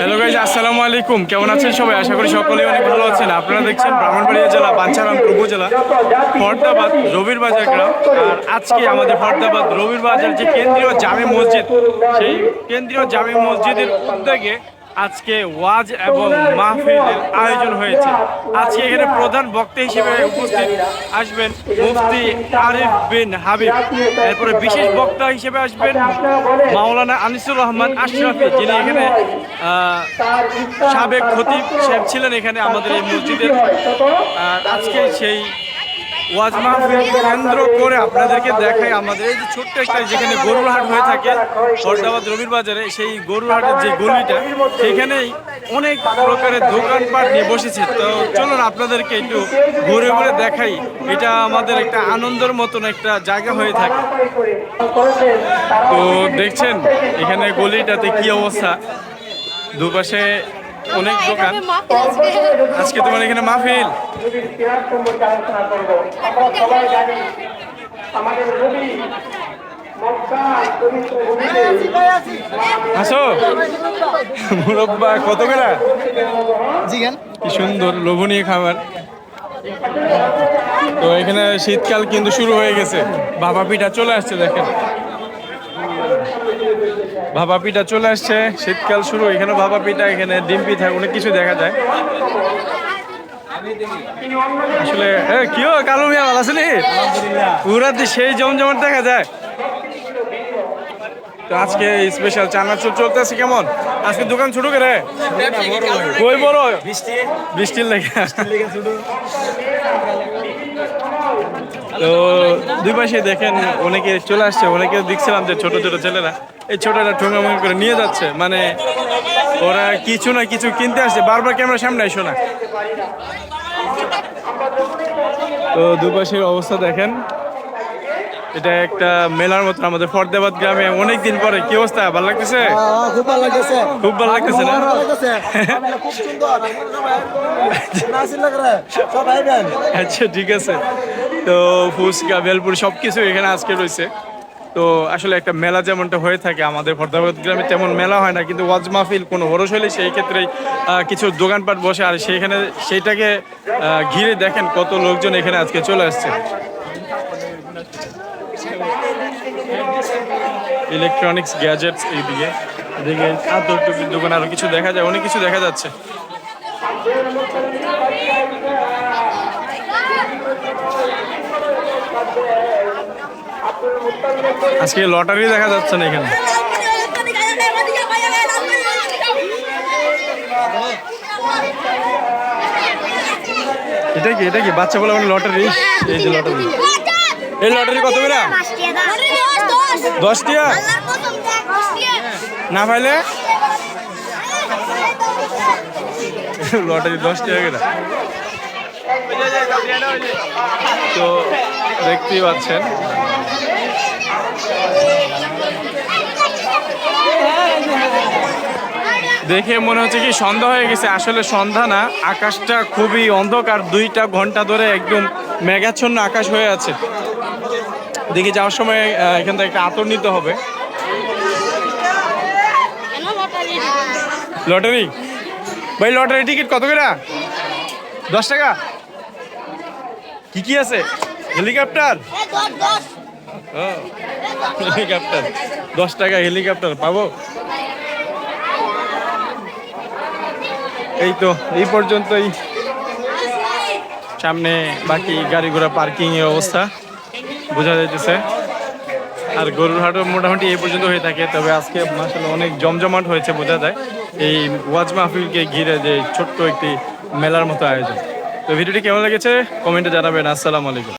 Hello guys আসসালামু আলাইকুম। কেমন আছেন সবাই? আশা করি সকলেই অনেক ভালো আছেন। আপনারা দেখছেন ব্রাহ্মণবাড়িয়া জেলা, বাঞ্ছারামপুর উপজেলা, ফর্দাবাদ রবির বাজার গ্রাম। আর আজকে আমাদের ফর্দাবাদ রবির বাজার যে কেন্দ্রীয় জামে মসজিদ, সেই কেন্দ্রীয় জামে মসজিদের উদ্যোগে আজকে ওয়াজ এবং মাহফিলের আয়োজন হয়েছে। আজকে এখানে প্রধান বক্তা হিসেবে উপস্থিত আসবেন মুফতি আরিফ বিন হাবিব। এরপরে বিশেষ বক্তা হিসেবে আসবেন মাওলানা আনিসুর রহমান আশরাফি, যিনি এখানে সাবেক খতিব সাহেব ছিলেন এখানে আমাদের এই মসজিদের। আজকে সেই ওয়াজ মাহফিল কেন্দ্র করে আপনাদেরকে দেখাই আমাদের। এই যে ছোট্ট একটা যেখানে গরুর হাট হয়ে থাকে ফরদাবাদ রবির বাজারে সেই গরুর হাটের যে গলিটা, সেখানেই অনেক প্রকারের দোকানপাট নিয়ে বসেছে। তো চলুন আপনাদেরকে একটু ঘুরে ঘুরে দেখাই। এটা আমাদের একটা আনন্দের মতন একটা জায়গা হয়ে থাকে। তো দেখছেন, এখানে গলিটাতে কি অবস্থা? দুপাশে অনেক দোকান। আজকে তোমার এখানে মাহফিল। আসো। মুরব্বা কত করে কি সুন্দর লোভনীয় খাবার। তো এখানে শীতকাল কিন্তু শুরু হয়ে গেছে। ভাপা পিঠা চলে আসছে দেখেন। ভাপা পিঠা চলে আসছে। শীতকাল শুরু এখানে ভাপা পিঠা এখানে ডিম পিঠা অনেক কিছু দেখা যায়। আসলে এ, কি হো কালু মিয়া ভালো আছেন পুরাতে সেই জমজমাট দেখা যায়। তো আজকে স্পেশাল চানাচুর চলতেছে কেমন? আজকে দোকান ছোট করে? কই বড় বৃষ্টির লেগে। তো দুই পাশে দেখেন অনেকে চলে আসছে, অনেকে দেখছিলাম যে ছোট ছোট ছেলেরা। এই ছোটরা ঠোঙামুঙি করে নিয়ে যাচ্ছে। মানে ওরা কিছু না কিছু কিনতে আসছে। বারবার ক্যামেরা সামনে আসো না। তো দুপাশের অবস্থা দেখেন। এটা একটা মেলার মতন আমাদের ফরদাবাদ গ্রামে। অনেক দিন পরে। কি অবস্থা? ভালো লাগতেছে? খুব ভালো লাগতেছে। খুব ভালো লাগতেছে না? ভালো লাগতেছে। খুব আইবেন আচ্ছা ঠিক আছে। তো ফুচকা বেলপুর সব কিছু এখানে আজকে রয়েছে। তো আসলে একটা মেলা যেমনটা হয়ে থাকে আমাদের ফরদাবাদ গ্রামে তেমন মেলা হয় না। কিন্তু ওয়াজ মাহফিল কোনো হরস হলে সেই ক্ষেত্রে কিছু দোকানপাট বসে। আর সেইখানে সেইটাকে ঘিরে দেখেন কত লোকজন এখানে আজকে চলে আসছে। ইলেকট্রনিক্স গ্যাজেটস এইদিকে এদিকে আদর টুপির দোকান, আরও কিছু দেখা যায়? অনেক কিছু দেখা যাচ্ছে। আজকে লটারি দেখা যাচ্ছে না এখানে। এটা কি এটা কি? বাচ্চা বলে লটারি? এই যে লটারি। এই লটারি কত করে? দশ টিয়া না পাইলে? লটারি দশ টাকা করে তো দেখতেই পাচ্ছেন। দেখে মনে হচ্ছে কি সন্ধ্যা হয়ে গেছে। আসলে সন্ধ্যা না, আকাশটা খুবই অন্ধকার। দুইটা ঘণ্টা ধরে একদম মেঘাচ্ছন্ন আকাশ হয়ে আছে। দেখি যাওয়ার সময় এখান থেকে একটা আতর নিতে হবে। লটারি? ভাই, লটারি টিকিট কত করে? দশ টাকা? কি কি আছে? হেলিকপ্টার? হেলিকপ্টার। দশ টাকা হেলিকপ্টার, পাবো? এই তো, এই পর্যন্তই। সামনে বাকি গাড়ি ঘোড়া পার্কিং এর অবস্থা। বোঝা যাইতেছে। আর গরুর হাটও মোটামুটি এই পর্যন্ত হয়ে থাকে, তবে আজকে আসলে অনেক জমজমাট হয়েছে বোঝা যায়। এই ওয়াজ মাহফিলকে ঘিরে যে ছোট্ট একটি মেলার মতো আয়োজন। তো ভিডিওটি কেমন লেগেছে? কমেন্টে জানাবেন। আসসালামু আলাইকুম।